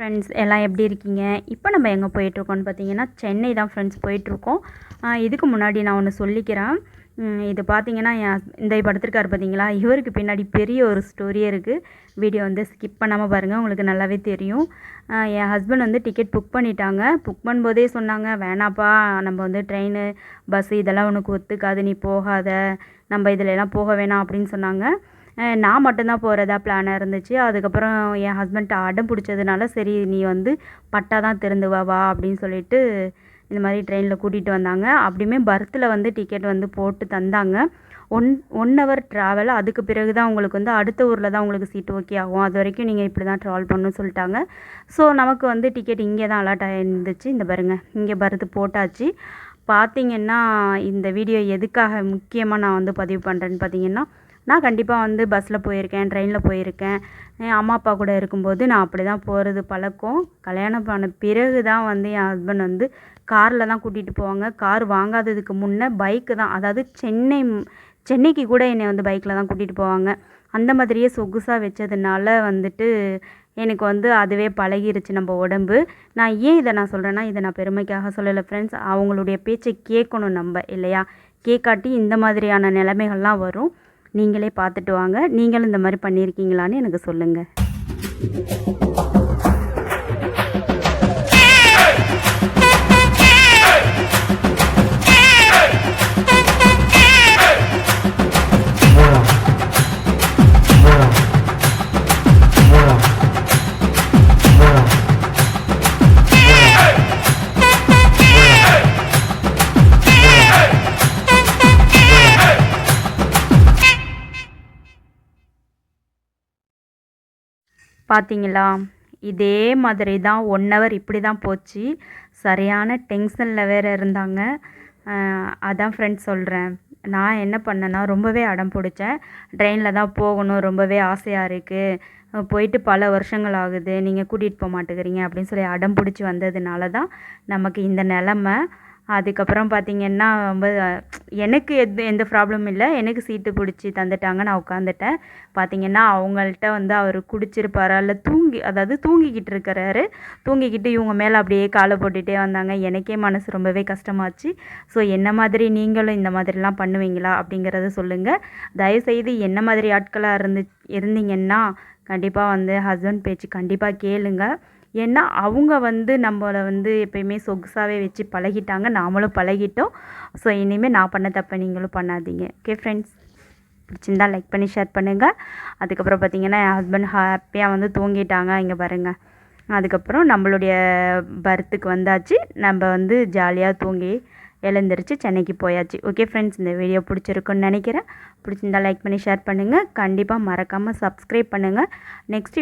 Friends எல்லாம் எப்படி இருக்கீங்க? இப்போ நம்ம எங்கே போயிட்டுருக்கோம்னு பார்த்தீங்கன்னா சென்னை தான் ஃப்ரெண்ட்ஸ் போயிட்டுருக்கோம். இதுக்கு முன்னாடி நான் ஒன்று சொல்லிக்கிறேன். இது பார்த்தீங்கன்னா என் இந்த படுத்திருக்காரு பார்த்தீங்களா? இவருக்கு பின்னாடி பெரிய ஒரு ஸ்டோரியே இருக்குது வீடியோ வந்து ஸ்கிப் பண்ணாமல் பாருங்கள் உங்களுக்கு நல்லாவே தெரியும். என் ஹஸ்பண்ட் வந்து டிக்கெட் புக் பண்ணிட்டாங்க. புக் பண்ணும்போதே சொன்னாங்க வேணாப்பா நம்ம வந்து ட்ரெயின் பஸ் இதெல்லாம் உனக்கு ஒத்துக்காது நீ போகாத. நம்ம இதுல எல்லாம் போக வேணாம் அப்படின்னு சொன்னாங்க. நான் மட்டும்தான் போகிறதா பிளானாக இருந்துச்சு. அதுக்கப்புறம் என் ஹஸ்பண்ட் அடம் பிடிச்சதுனால சரி நீ வந்து பட்டா தான் திறந்து வா வா அப்படின்னு சொல்லிட்டு இந்த மாதிரி ட்ரெயினில் கூட்டிகிட்டு வந்தாங்க. அப்படியுமே பர்த்தில் வந்து டிக்கெட் வந்து போட்டு தந்தாங்க. ஒன் ஒன் ஹவர் ட்ராவல் அதுக்கு பிறகு தான் உங்களுக்கு வந்து அடுத்த ஊரில் தான் உங்களுக்கு சீட்டு ஓகே ஆகும். அது வரைக்கும் நீங்கள் இப்படி தான் ட்ராவல் பண்ணணும்னு சொல்லிட்டாங்க. ஸோ நமக்கு வந்து டிக்கெட் இங்கே தான் அலாட் ஆகிருந்துச்சு இந்த பாருங்க இங்கே பர்த் போட்டாச்சு. பார்த்தீங்கன்னா இந்த வீடியோ எதுக்காக முக்கியமாக நான் வந்து பதிவு பண்ணுறேன்னு பார்த்தீங்கன்னா நான் கண்டிப்பாக வந்து பஸ்ஸில் போயிருக்கேன் ட்ரெயினில் போயிருக்கேன். என் அம்மா அப்பா கூட இருக்கும்போது நான் அப்படி தான் போகிறது பழக்கம். கல்யாணம் பண்ண பிறகு தான் வந்து என் ஹஸ்பண்ட் வந்து காரில் தான் கூட்டிகிட்டு போவாங்க. கார் வாங்காததுக்கு முன்னே பைக்கு தான். அதாவது சென்னை சென்னைக்கு கூட என்னை வந்து பைக்கில் தான் கூட்டிகிட்டு போவாங்க. அந்த மாதிரியே சொகுசாக வச்சதுனால வந்துட்டு எனக்கு வந்து அதுவே பழகிருச்சு நம்ம உடம்பு. நான் ஏன் இதை நான் சொல்கிறேன்னா இதை நான் பெருமைக்காக சொல்லலை ஃப்ரெண்ட்ஸ் அவங்களுடைய பேச்சை கேட்கணும் நம்ம இல்லையா? கேட்காட்டி இந்த மாதிரியான நிலைமைகள்லாம் வரும். நீங்களே பார்த்துட்டு வாங்க. நீங்களும் இந்த மாதிரி பண்ணியிருக்கீங்களான்னு எனக்கு சொல்லுங்கள் பார்த்தீங்களா இதே மாதிரி தான் ஒன் ஹவர் இப்படி தான் போச்சு. சரியான டென்ஷனில் வேறு இருந்தாங்க. அதான் ஃப்ரெண்ட்ஸ் சொல்கிறேன் நான் என்ன பண்ணேன்னா ரொம்பவே அடம் பிடிச்சேன். ட்ரெயினில் தான் போகணும் ரொம்பவே ஆசையாக இருக்குது போயிட்டு பல வருஷங்கள் ஆகுது. நீங்கள் கூட்டிகிட்டு போக மாட்டேங்கிறீங்க அப்படின்னு சொல்லி அடம் பிடிச்சி வந்ததுனால தான் நமக்கு இந்த நிலமை. அதுக்கப்புறம் பார்த்திங்கன்னா ரொம்ப எனக்கு எது எந்த ப்ராப்ளமும் இல்லை. எனக்கு சீட்டு பிடிச்சி தந்துட்டாங்க. நான் உட்காந்துட்டேன் பார்த்தீங்கன்னா அவங்கள்ட்ட வந்து அவர் குடிச்சிருப்பாரா. இல்லை தூங்கி அதாவது தூங்கிக்கிட்டு இருக்கிறாரு. தூங்கிக்கிட்டு இவங்க மேலே அப்படியே காலை போட்டுகிட்டே வந்தாங்க. எனக்கே மனசு ரொம்பவே கஷ்டமாச்சு. ஸோ என்ன மாதிரி நீங்களும் இந்த மாதிரிலாம் பண்ணுவீங்களா அப்படிங்கிறத சொல்லுங்கள் தயவுசெய்து என்ன மாதிரி ஆட்களாக இருந்து இருந்தீங்கன்னா கண்டிப்பாக வந்து ஹஸ்பண்ட் பேச்சு கண்டிப்பாக கேளுங்கள் ஏன்னா அவங்க வந்து நம்மளை வந்து எப்பயுமே சொகுசாகவே வச்சு பழகிட்டாங்க. நாமளும் பழகிட்டோம். ஸோ இனிமேல் நான் பண்ண தப்பை நீங்களும் பண்ணாதீங்க. ஓகே ஃப்ரெண்ட்ஸ் பிடிச்சிருந்தா லைக் பண்ணி ஷேர் பண்ணுங்கள் அதுக்கப்புறம் பார்த்தீங்கன்னா என் ஹஸ்பண்ட் ஹாப்பியாக வந்து தூங்கிட்டாங்க. இங்கே பாருங்கள் அதுக்கப்புறம் நம்மளுடைய பர்த்துக்கு வந்தாச்சு. நம்ம வந்து ஜாலியாக தூங்கி எழுந்திரிச்சு சென்னைக்கு போயாச்சு. ஓகே ஃப்ரெண்ட்ஸ் இந்த வீடியோ பிடிச்சிருக்குன்னு நினைக்கிறேன். பிடிச்சிருந்தா லைக் பண்ணி ஷேர் பண்ணுங்கள் கண்டிப்பாக மறக்காமல் சப்ஸ்கிரைப் பண்ணுங்கள் நெக்ஸ்ட்